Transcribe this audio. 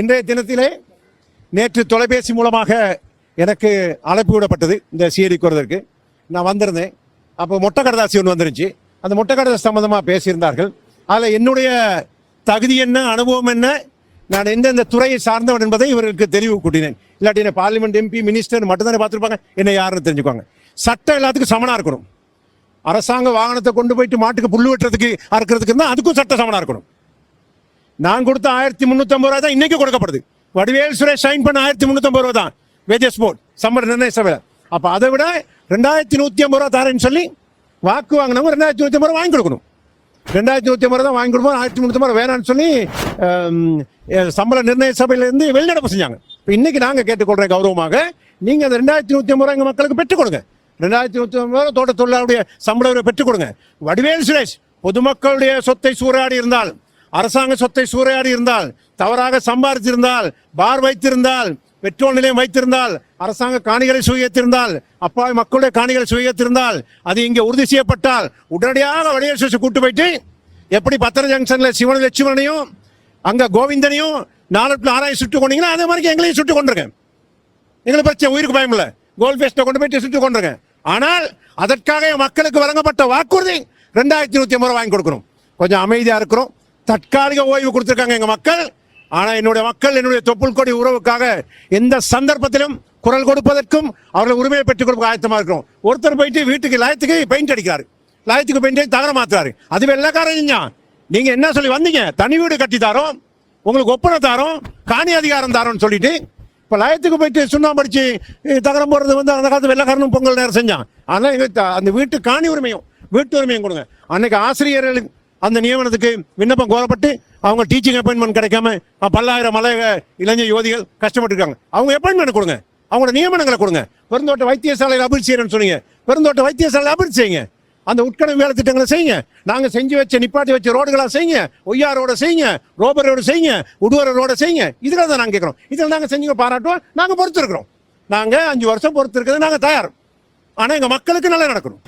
இன்றைய தினத்திலே நேற்று தொலைபேசி மூலமாக எனக்கு அழைப்பு விடப்பட்டது இந்த சிஐடி வருவதற்கு நான் வந்திருந்தேன். அப்போ மொட்டை கடதாசி ஒன்று வந்துருந்துச்சு. அந்த மொட்டை கடதாசி சம்மந்தமாக பேசியிருந்தார்கள். அதில் என்னுடைய தகுதி என்ன அனுபவம் என்ன நான் எந்தெந்த துறையை சார்ந்தவன் என்பதை இவர்களுக்கு தெளிவு கூட்டினேன். இல்லாட்டி என்ன பார்லிமெண்ட் எம்பி மினிஸ்டர் மட்டும்தானே பார்த்துருப்பாங்க. என்ன யாருன்னு தெரிஞ்சுக்குவாங்க. சட்டம் எல்லாத்துக்கும் சமனாக இருக்கணும். அரசாங்க வாகனத்தை கொண்டு போயிட்டு மாட்டுக்கு புல் வெட்டுறதுக்கு அறுக்கிறதுக்கு இருந்தால் அதுக்கும் சட்ட சமனாக இருக்கணும். நான் கொடுத்த ஆயிரத்தி முந்நூற்றம்பது ரூபா தான் இன்னைக்கு கொடுக்கப்படுது. வடிவேல் சுரேஷ் சைன் பண்ண ஆயிரத்தி முந்நூற்றம்பது ரூபா தான். வேஜஸ் போர்ட் சம்மர் நிர்ணய சபையில் அப்போ அதை விட ரெண்டாயிரத்தி நூற்றி ஐம்பது ரூபா தரேன்னு சொல்லி வாக்கு வாங்கினவங்க ரெண்டாயிரத்தி நூற்றி ஐம்பது ரூபா வாங்கி கொடுக்கணும். ரெண்டாயிரத்தி நூற்றி ஐம்பது ரூபா தான் வாங்கி கொடுப்போம் ஆயிரத்தி முந்நூற்றி ரூபா வேணாம்னு சொல்லி சம்பள நிர்ணய சபையிலேருந்து வெளிநடப்பு செஞ்சாங்க. இப்போ இன்னைக்கு நாங்கள் கேட்டுக்கொள்கிறேன் கௌரவமாக நீங்கள் அந்த ரெண்டாயிரத்தி நூற்றி ஐம்பது ரூபா எங்கள் மக்களுக்கு பெற்றுக் கொடுங்க ரெண்டாயிரத்தி நூற்றி ஐம்பது ரூபா தோட்ட தொழிலாளருடைய சம்பள பெற்றுக் கொடுங்க வடிவேல் சுரேஷ் பொதுமக்களுடைய சொத்தை சூறையாடி இருந்தாலும் அரசாங்க சொத்தை சூறையாடி இருந்தால் தவறாக சம்பாதித்திருந்தால் பார் வைத்திருந்தால் பெட்ரோல் நிலையம் வைத்திருந்தால் அரசாங்க காணிகளை சுயத்திருந்தால் அப்பாவி மக்களுடைய காணிகளை சுயத்திருந்தால் அது இங்கே உறுதி செய்யப்பட்டால் உடனடியாக வடிவேல் சுரேஷை கூட்டு போயிட்டு எப்படி பத்திர ஜங்ஷன்ல சிவன லட்சுமணனையும் அங்க கோவிந்தனையும் நாலு ஆராய் சுட்டு கொண்டீங்கன்னா அதே மாதிரி எங்களையும் சுட்டு கொண்டிருக்கேன். எங்களுக்கு பிரச்சனை உயிருக்கு பயம் இல்லை. கோல் பேஸ்ட்டை கொண்டு போயிட்டு சுட்டு கொண்டிருக்கேன். ஆனால் அதற்காக மக்களுக்கு வழங்கப்பட்ட வாக்குறுதி ரெண்டாயிரத்தி நூற்றி ஐம்பது ரூபா வாங்கி கொடுக்கணும் கொஞ்சம் அமைதியாக இருக்கிறோம். தற்காலிக ஓய்வு கொடுத்துருக்காங்க எங்கள் மக்கள். ஆனால் என்னுடைய மக்கள் என்னுடைய தொப்புள் கொடி உறவுக்காக எந்த சந்தர்ப்பத்திலும் குரல் கொடுப்பதற்கும் அவர்கள் உரிமையை பெற்றுக் கொடுக்க ஆயத்தமாக இருக்கிறோம். ஒருத்தர் போயிட்டு வீட்டுக்கு லயத்துக்கு பெயிண்ட் அடிக்கிறாரு. லயத்துக்கு பெயிண்ட் தகர மாத்துறாரு அது வெள்ளக்காரன் செஞ்சான் நீங்க என்ன சொல்லி வந்தீங்க? தனி வீடு கட்டி தாரோம். உங்களுக்கு ஒப்பனை தாரோம். காணி அதிகாரம் தாரோம்னு சொல்லிட்டு இப்போ லயத்துக்கு போயிட்டு சுண்ணாம்பு அடிச்சு தகரம் போடுறது வந்து அந்த காலத்து வெள்ளக்காரனும் பொங்கல் நேரம் செஞ்சான். ஆனால் எங்களுக்கு அந்த வீட்டு காணி உரிமையும் வீட்டு உரிமையும் கொடுங்க. அன்னைக்கு ஆசிரியர்கள் அந்த நியமனத்துக்கு விண்ணப்பம் கோரப்பட்டு அவங்க டீச்சிங் அப்பாயின்மெண்ட் கிடைக்காம பல்லாயிரம் மலைய இளைஞர் யுவதிகள் கஷ்டப்பட்டு இருக்காங்க அவங்க அப்பாயின்மெண்ட் கொடுங்க. அவங்களோட நியமனங்களை கொடுங்க. பெருந்தோட்ட வைத்தியசாலையில் அபிவிருத்தி செய்யணும்னு சொன்னீங்க. பெருந்தோட்ட வைத்தியசாலையில் அபிவிருத்தி செய்யுங்க. அந்த உட்கணம் வேலை திட்டங்களை செய்யுங்க. நாங்கள் செஞ்சு வச்ச நிப்பாட்டி வச்ச ரோடுகளாக செய்யுங்க. ஒய்யா ரோட செய்யுங்க. ரோபர் ரோடு செய்யுங்க. உடுவர ரோட செய்யுங்க. இதில் தான் நாங்கள் கேட்குறோம். இதில் நாங்கள் செஞ்சுங்க பாராட்டுவோம். நாங்கள் பொறுத்து இருக்கிறோம் அஞ்சு வருஷம் பொறுத்து இருக்கிறது நாங்கள் தயார். ஆனால் எங்கள் மக்களுக்கு நல்லா நடக்கணும்.